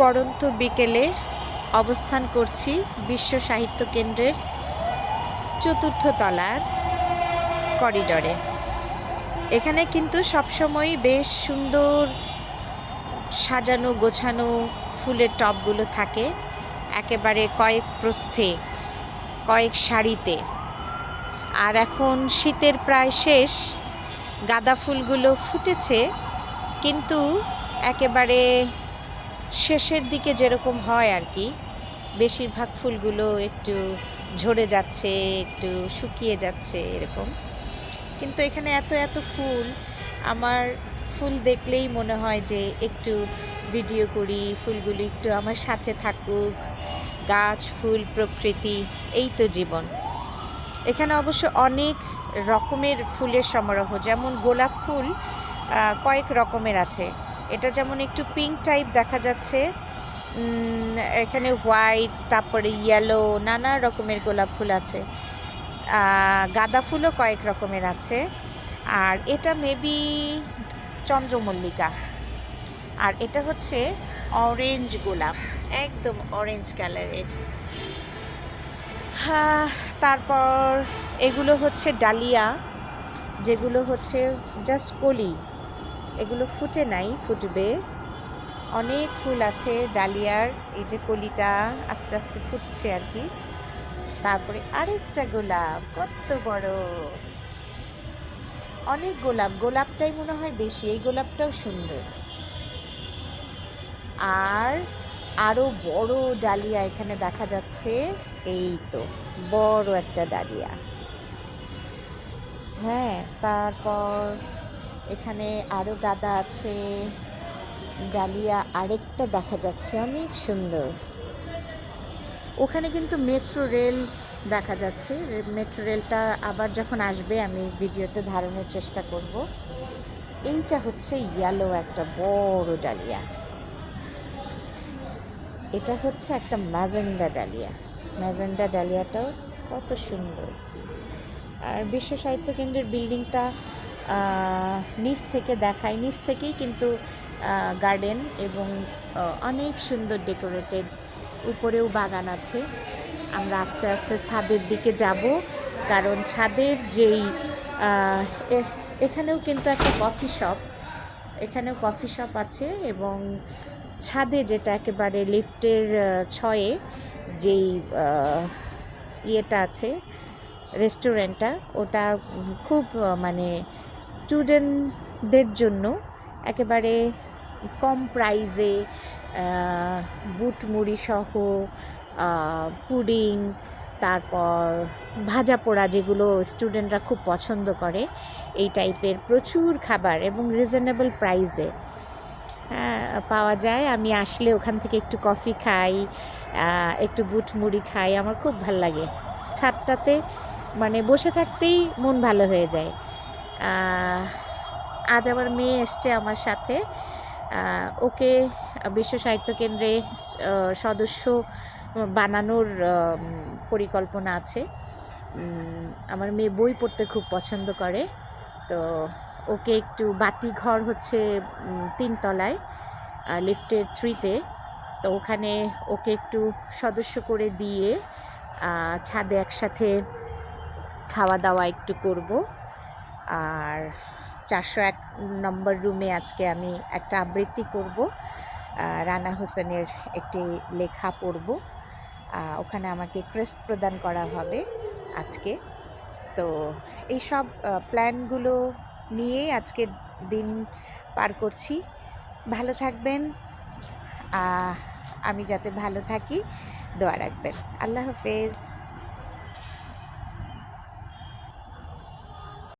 পড়ন্ত বিকেলে অবস্থান করছি বিশ্ব সাহিত্য কেন্দ্রের চতুর্থ তলার করিডরে। এখানে কিন্তু সবসময়ই বেশ সুন্দর সাজানো, গোছানো ফুলের টবগুলো থাকে। একেবারে কয়েক প্রস্থে, কয়েক শাড়িতে আর এখন শীতের প্রায় শেষ, গাঁদা ফুলগুলো ফুটেছে, কিন্তু একেবারে শেষের দিকে যেরকম হয় আর কি, বেশিরভাগ ফুলগুলো একটু ঝরে যাচ্ছে, একটু শুকিয়ে যাচ্ছে এরকম। কিন্তু এখানে এত এত ফুল, আমার ফুল দেখলেই মনে হয় যে একটু ভিডিও করি, ফুলগুলি একটু আমার সাথে থাকুক, গাছ, ফুল, প্রকৃতি, এই তো জীবন। এখানে অবশ্য অনেক রকমের ফুলের সমারোহ, যেমন গোলাপ ফুল কয়েক রকমের আছে। এটা যেমন একটু পিঙ্ক টাইপ দেখা যাচ্ছে। এখানে হোয়াইট তারপরে ইয়েলো নানা রকমের গোলাপ ফুল আছে। গাঁদা ফুলও কয়েক রকমের আছে। আর এটা মেবি চন্দ্রমল্লিকা। আর এটা হচ্ছে অরেঞ্জ গোলাপ, একদম অরেঞ্জ কালারের হ্যাঁ তারপর এগুলো হচ্ছে ডালিয়া, যেগুলো হচ্ছে জাস্ট কলি। এগুলো ফুটে নাই, ফুটবে। অনেক ফুল আছে ডালিয়ার, এই যে কলিটা আস্তে আস্তে ফুটছে আর কি। তারপরে আরেকটা গোলাপ, কত বড়। অনেক গোলাপ, গোলাপটাই মনে হয় বেশি, এই গোলাপটাও সুন্দর। আর আরও বড় ডালিয়া এখানে দেখা যাচ্ছে, এই তো, বড় একটা ডালিয়া। হ্যাঁ তারপর এখানে আরও গাদা আছে, ডালিয়া আরেকটা দেখা যাচ্ছে, অনেক সুন্দর। ওখানে কিন্তু মেট্রো রেল দেখা যাচ্ছে মেট্রো রেলটা আবার যখন আসবে, আমি ভিডিওতে ধারণের চেষ্টা করব। এইটা হচ্ছে ইয়েলো একটা বড় ডালিয়া। এটা হচ্ছে একটা ম্যাজেন্ডা ডালিয়া। ম্যাজেন্ডা ডালিয়াটাও কত সুন্দর। আর বিশ্ব সাহিত্য কেন্দ্রের বিল্ডিংটা নিচ থেকে দেখায় নিচ থেকেই কিন্তু গার্ডেন এবং অনেক সুন্দর ডেকোরেটেড উপরেও বাগান আছে। আমরা আস্তে আস্তে ছাদের দিকে যাব, কারণ ছাদের যেই এখানেও কিন্তু একটা কফি শপ এখানেও কফি শপ আছে এবং ছাদে যেটা একেবারে লিফটের ছয়ে যেই ইয়েটা আছে রেস্টুরেন্টটা, ওটা খুব মানে স্টুডেন্টদের জন্য একেবারে কম প্রাইজে বুট মুড়ি সহ পুডিং, তারপর ভাজা পোড়া যেগুলো স্টুডেন্টরা খুব পছন্দ করে, এই টাইপের প্রচুর খাবার এবং রিজনেবল প্রাইসে হ্যাঁ পাওয়া যায়। আমি আসলে ওখান থেকে একটু কফি খাই একটু বুট মুড়ি খাই, আমার খুব ভালো লাগে। ছাদটাতে মানে বসে থাকতেই মন ভালো হয়ে যায়। আজ আমার মেয়ে এসছে আমার সাথে। ওকে বিশ্ব সাহিত্য কেন্দ্রে সদস্য বানানোর পরিকল্পনা আছে। আমার মেয়ে বই পড়তে খুব পছন্দ করে। তো ওকে একটু বাতি ঘর হচ্ছে তিনতলায় লিফটের থ্রিতে। তো ওখানে ওকে একটু সদস্য করে দিয়ে ছাদে একসাথে খাওয়া দাওয়া একটু করব। আর চারশো এক নম্বর রুমে আজকে আমি একটা আবৃত্তি করব। রানা হোসেনের একটি লেখা পড়ব। ওখানে আমাকে ক্রেস্ট প্রদান করা হবে আজকে। তো এই সব প্ল্যানগুলো নিয়েই আজকের দিন পার করছি। ভালো থাকবেন। আমি যাতে ভালো থাকি, দোয়া রাখবেন। আল্লাহ হাফেজ।